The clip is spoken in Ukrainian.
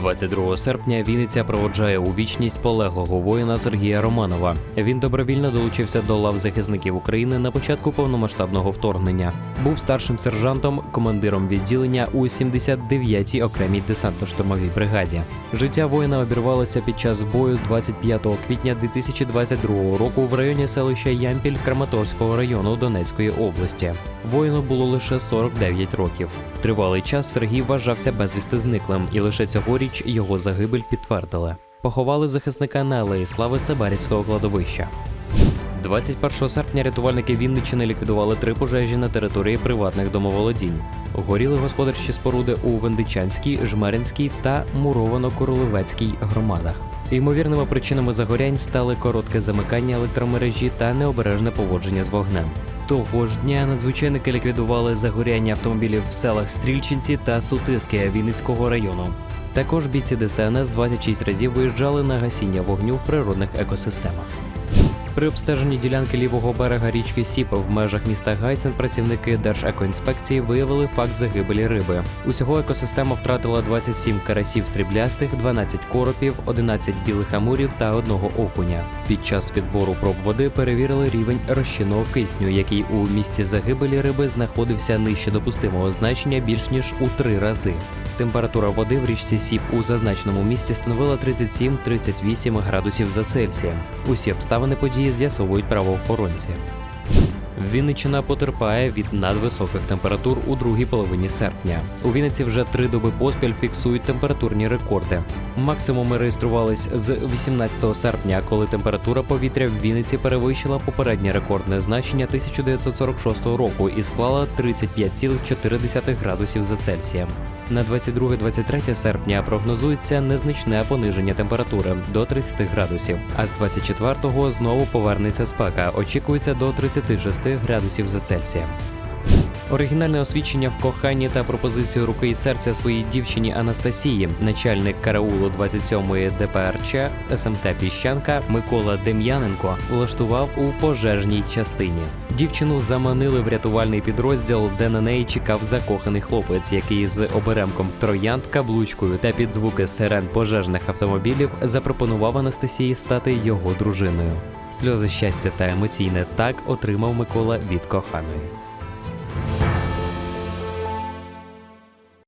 22 серпня Вінниця проводжає у вічність полеглого воїна Сергія Романова. Він добровільно долучився до лав захисників України на початку повномасштабного вторгнення. Був старшим сержантом, командиром відділення у 79-й окремій десантно-штурмовій бригаді. Життя воїна обірвалося під час бою 25 квітня 2022 року в районі селища Ямпіль Краматорського району Донецької області. Воїну було лише 49 років. Тривалий час Сергій вважався безвісти зниклим, і лише цьогоріч його загибель підтвердили. Поховали захисника на алеї слави Сабарівського кладовища. 21 серпня рятувальники Вінниччини ліквідували три пожежі на території приватних домоволодінь. Горіли господарчі споруди у Вендичанській, Жмеринській та Муровано-Королевецькій громадах. Ймовірними причинами загорянь стали коротке замикання електромережі та необережне поводження з вогнем. Того ж дня надзвичайники ліквідували загоряння автомобілів в селах Стрільчинці та Сутиски Вінницького району. Також бійці ДСНС 26 разів виїжджали на гасіння вогню в природних екосистемах. При обстеженні ділянки лівого берега річки Сіп в межах міста Гайсен працівники Держекоінспекції виявили факт загибелі риби. Усього екосистема втратила 27 карасів стріблястих, 12 коропів, 11 білих амурів та одного окуня. Під час відбору проб води перевірили рівень розчинного кисню, який у місці загибелі риби знаходився нижче допустимого значення більш ніж у три рази. Температура води в річці Сіп у зазначеному місці становила 37-38 градусів за Цельсієм. Усі обставини події з'ясовують правоохоронці. Вінниччина потерпає від надвисоких температур у другій половині серпня. У Вінниці вже три доби поспіль фіксують температурні рекорди. Максимуми реєструвались з 18 серпня, коли температура повітря в Вінниці перевищила попереднє рекордне значення 1946 року і склала 35,4 градусів за Цельсієм. На 22-23 серпня прогнозується незначне пониження температури до 30 градусів, а з 24-го знову повернеться спека. Очікується до 36 градусів за Цельсієм. Оригінальне освідчення в коханні та пропозицію руки і серця своїй дівчині Анастасії, начальник караулу 27-ї ДПРЧ СМТ Піщанка Микола Дем'яненко влаштував у пожежній частині. Дівчину заманили в рятувальний підрозділ, де на неї чекав закоханий хлопець, який з оберемком троянд, каблучкою та під звуки сирен пожежних автомобілів запропонував Анастасії стати його дружиною. Сльози щастя та емоційне так отримав Микола від коханої.